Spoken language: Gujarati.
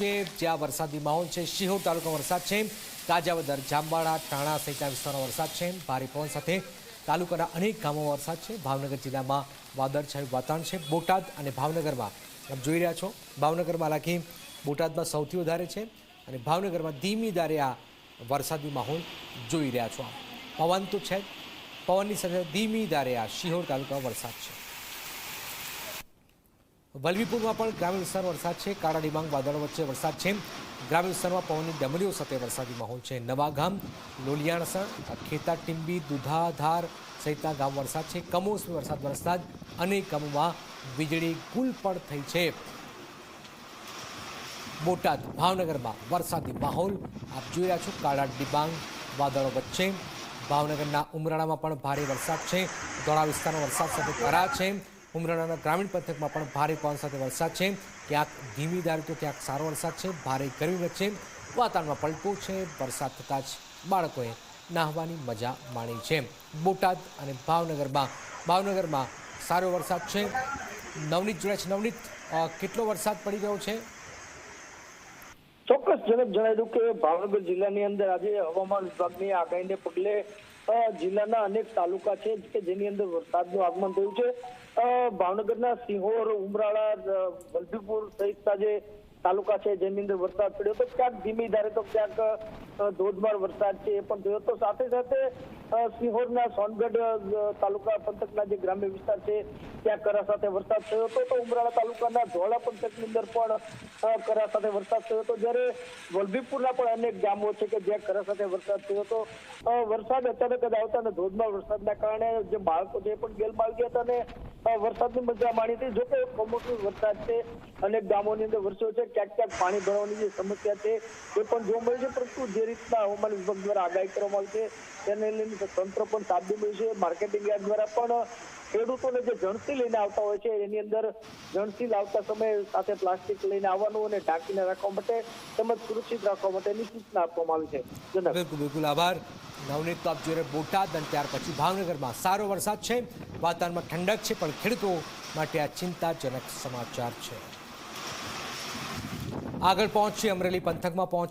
પહોંચીએ જ્યાં વરસાદી માહોલ છે. શિહોર તાલુકામાં વરસાદ છે. તાજાવદર, જામવાડા, ટાણા સહિતના વિસ્તારોમાં વરસાદ છે. ભારે પવન સાથે તાલુકાના અનેક ગામોમાં વરસાદ છે. ભાવનગર જિલ્લામાં વાદળછાયું વાતાવરણ છે. બોટાદ અને ભાવનગરમાં આપ જોઈ રહ્યા છો, ભાવનગરમાં હાલાકી બોટાદમાં સૌથી વધારે છે અને ભાવનગરમાં ધીમી ધારે આ વરસાદી માહોલ જોઈ રહ્યા છો પવન તો છે. પવનની સાથે ધીમી ધારે આ શિહોર તાલુકામાં વરસાદ છે. વલભીપુરમાં પણ ગ્રામ્ય વિસ્તારમાં વરસાદ છે. કાળા ડિબાંગ વાદળો વચ્ચે વરસાદ છે. ગ્રામ્ય વિસ્તારમાં પવનની ડમરીઓ સાથે વરસાદી માહોલ છે. નવાગામ, લોલિયાણસણ ખેતા ટીંબી દુધાધાર સહિતના ગામ વરસાદ છે. કમોસમી વરસાદ વરસતા જ અનેક ગામોમાં વીજળી ગુલ પણ થઈ છે. બોટાદ, ભાવનગરમાં વરસાદી માહોલ. આપ જોઈ રહ્યા છો કાળા ડિબાંગ વાદળો વચ્ચે. ભાવનગરના ઉમરાણામાં પણ ભારે વરસાદ છે. ધોળા વિસ્તારનો વરસાદ સાથે કરા છે. ઉમરાણાના ગ્રામીણ પંથકમાં પણ ભારે પવન સાથે વરસાદ છે. ક્યાંક ધીમી ધારે તો ક્યાંક સારો વરસાદ છે. ભારે ગરમી વચ્ચે વાતાવરણમાં પલટો છે. વરસાદ થતાં જ બાળકોએ નાહવાની મજા માણી છે. બોટાદ અને ભાવનગરમાં ભાવનગરમાં સારો વરસાદ છે. નવનીત જોડે છે. નવનીત કેટલો વરસાદ પડી રહ્યો છે? ચોક્કસ જનક જણાવી દઉં કે ભાવનગર જિલ્લાની અંદર આજે હવામાન વિભાગની આગાહીને પગલે જિલ્લાના અનેક તાલુકા છે કે જેની અંદર વરસાદનું આગમન થયું છે. ભાવનગરના સિંહોર, ઉમરાળા વલભીપુર સહિતના જે તાલુકા છે, જેની અંદર વરસાદ પડ્યો તો ક્યાંક ધીમી ધારે તો ક્યાંક ધોધમાર વરસાદ છે એ પણ થયો તો સાથે સાથે સિહોરના સોનગઢ તાલુકા પંથકના જે ગ્રામ્ય વિસ્તાર છે, ત્યાં કરા સાથે વરસાદ થયો હતો. તો ઉમરાળા તાલુકાના ધોળા પંથકની અંદર પણ કરા સાથે વરસાદ થયો હતો. જ્યારે વલભીપુરના પણ અનેક ગામો છે કે જ્યાં કરા સાથે વરસાદ થયો હતો. વરસાદ અચાનક જ આવતા અને ધોધમાર વરસાદના કારણે જે બાળકો છે એ પણ ગેલમાં આવી હતા અને વરસાદની મજા માણી હતી. જોકે કમોસમી વરસાદ છે અનેક ગામોની અંદર વરસ્યો છે. ક્યાંક ક્યાંક પાણી ભરવાની જે સમસ્યા છે એ પણ જોવા મળી છે. પરંતુ જે રીતના હવામાન વિભાગ દ્વારા આગાહી કરવામાં આવી છે તેને લઈને તંત્ર પણ સાબદું મળ્યું છે. માર્કેટિંગ યાર્ડ દ્વારા પણ ખેડૂતોને જે જણસી લઈને આવતા હોય છે એની અંદર જણસી લાવતા સમયે સાથે પ્લાસ્ટિક લઈને આવવાનું અને ઢાંકીને રાખવા માટે તેમજ સુરક્ષિત રાખવા માટેની સૂચના આપવામાં આવી છે. બિલકુલ બિલકુલ. આભાર. નવનીત તો આપ જોઈ બોટાદ અને ત્યાર પછી ભાવનગરમાં સારો વરસાદ છે. વાતાવરણમાં ઠંડક છે, પણ ખેડૂતો માટે આ ચિંતાજનક સમાચાર છે. આગળ પહોંચી અમરેલી પંથકમાં પહોંચ